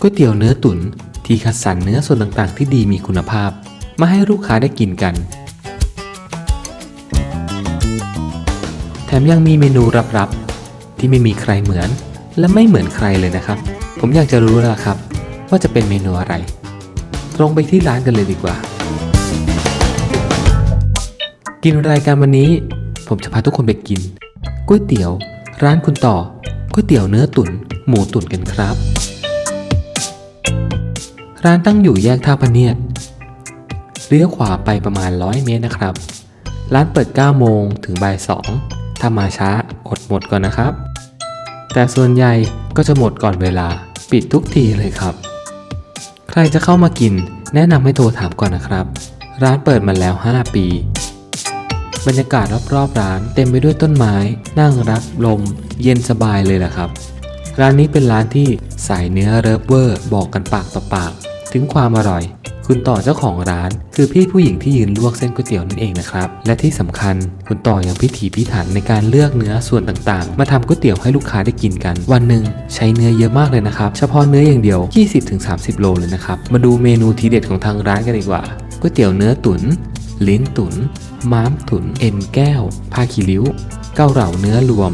ก๋วยเตี๋ยวเนื้อตุ๋นที่คัดสรรเนื้อส่วนต่างๆ ที่ดีมีคุณภาพ มาให้ลูกค้าได้กินกัน แถมยังมีเมนูรับๆที่ไม่มีใครเหมือน และไม่เหมือนใครเลยนะครับ ผมอยากจะรู้แล้วครับ ว่าจะเป็นเมนูอะไร ตรงไปที่ร้านกันเลยดีกว่า กินรายการวันนี้ ผมจะพาทุกคนไปกินก๋วยเตี๋ยว ร้านคุณต่อก๋วยเตี๋ยวเนื้อตุ๋นหมูตุ๋นกันครับ ร้านตั้งอยู่แยกท่าพเนียดเลี้ยวขวาไปประมาณ 100 เมตรนะครับ ร้านเปิด 9 โมงถึงบ่าย 2 ถ้ามาช้าอดหมดก่อนนะครับ แต่ส่วนใหญ่ก็จะหมดก่อนเวลาปิดทุกทีเลยครับ ใครจะเข้ามากินแนะนำให้โทรถามก่อนนะครับ ร้านเปิดมาแล้ว 5 ปี บรรยากาศรอบๆร้านเต็มไปด้วยต้นไม้นั่งรับลม เย็นสบายเลยแหละครับ ร้านนี้เป็นร้านที่สายเนื้อเริฟเวอร์บอกกันปากต่อปาก ถึงความอร่อย คุณต่อเจ้าของร้าน คือพี่ผู้หญิงที่ยืนลวกเส้นก๋วยเตี๋ยวนั่นเองนะครับ และที่สำคัญคุณต่อยังพิถีพิถันในการเลือกเนื้อส่วนต่างๆ มาทำก๋วยเตี๋ยวให้ลูกค้าได้กินกัน วันหนึ่งใช้เนื้อเยอะมากเลยนะครับ เฉพาะเนื้ออย่างเดียว 20-30 โลเลยนะครับ มาดูเมนูทีเด็ดของทางร้านกันดีกว่าก๋วยเตี๋ยวเนื้อตุ๋นลิ้นตุ๋นม้ามตุ๋นเอ็นแก้วผ้าขี้ริ้ว เกาเหลาเนื้อรวม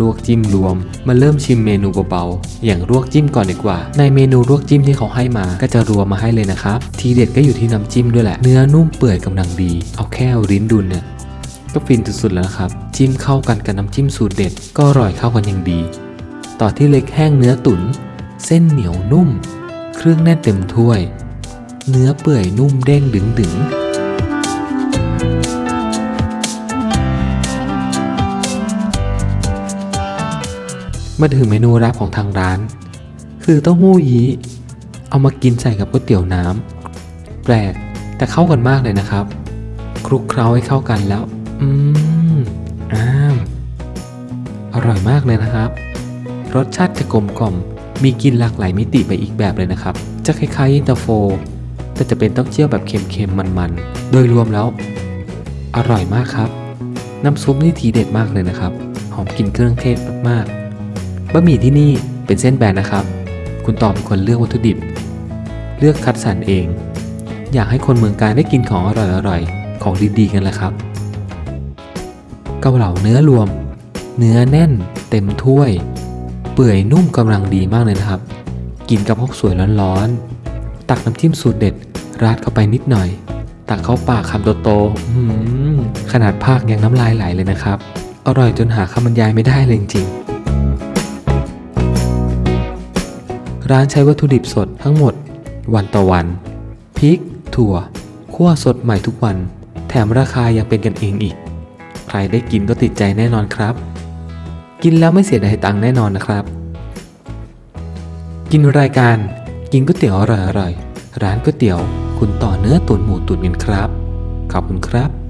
ลวกจิ้มรวม มาเริ่มชิมเมนูเบาๆ อย่างลวกจิ้มก่อนดีกว่า ในเมนูลวกจิ้มที่เขาให้มา ก็จะรวมมาให้เลยนะครับ ทีเด็ดก็อยู่ที่น้ำจิ้มด้วยแหละ เนื้อนุ่มเปื่อยกำลังดี เอาแค่ลิ้นดุนเนี่ยก็ฟินสุดๆแล้วนะครับ จิ้มเข้ากันกับน้ำจิ้มสูตรเด็ด ก็อร่อยเข้ากันอย่างดี ต่อที่เล็กแห้งเนื้อตุ๋น เส้นเหนียวนุ่ม เครื่องแน่นเต็มถ้วย เนื้อเปื่อยนุ่มเด้งดึงๆ มาถึงเมนูรับของทางร้าน คือเต้าหู้ยี้เอามากินใส่กับก๋วยเตี๋ยวน้ำแปลกแต่เข้ากันมากเลยนะครับ คลุกเคล้าให้เข้ากันแล้ว อืมอ้ามอร่อยมากเลยนะครับ รสชาติจะกลมกล่อม มีกลินหลากหลายมิติไปอีกแบบเลยนะครับ จะคล้ายๆยินตาโฟ แต่จะเป็นเต้าเจี้ยวแบบเค็มๆมันๆ โดยรวมแล้ว อร่อยมากครับ น้ำซุปนี่ทีเด็ดมากเลยนะครับ หอมกลิ่นเครื่องเทศมากๆ บะหมี่ที่นี่เป็นเส้นแบนนะครับ คุณต่อเป็นคนเลือกวัตถุดิบ เลือกคัดสรรเอง อยากให้คนเมืองการได้กินของอร่อยๆ ของดีๆ กันแหละครับ เกาเหลาเนื้อรวม เนื้อแน่น เต็มถ้วย เปื่อยนุ่มกำลังดีมากเลยนะครับ กินกับพวกสวยร้อนๆ ตักน้ำจิ้มสูตรเด็ด ราดเข้าไปนิดหน่อย ตักเข้าปากคำโตๆขนาดภาคยังน้ำลายไหลเลยนะครับ อร่อยจนหาคำบรรยายไม่ได้เลยจริงๆ ร้านใช้วัตถุดิบสดทั้งหมด วันต่อวันพริก ถั่วคั่วสดใหม่ทุกวัน แถมราคายังเป็นกันเองอีก ใครได้กินก็ติดใจแน่นอนครับ กินแล้วไม่เสียดายตังค์แน่นอนนะครับ กินรายการกินก๋วยเตี๋ยวอร่อยๆร้านก๋วยเตี๋ยว คุณต่อเนื้อตุ๋นหมูตุ๋นกันครับ ขอบคุณครับ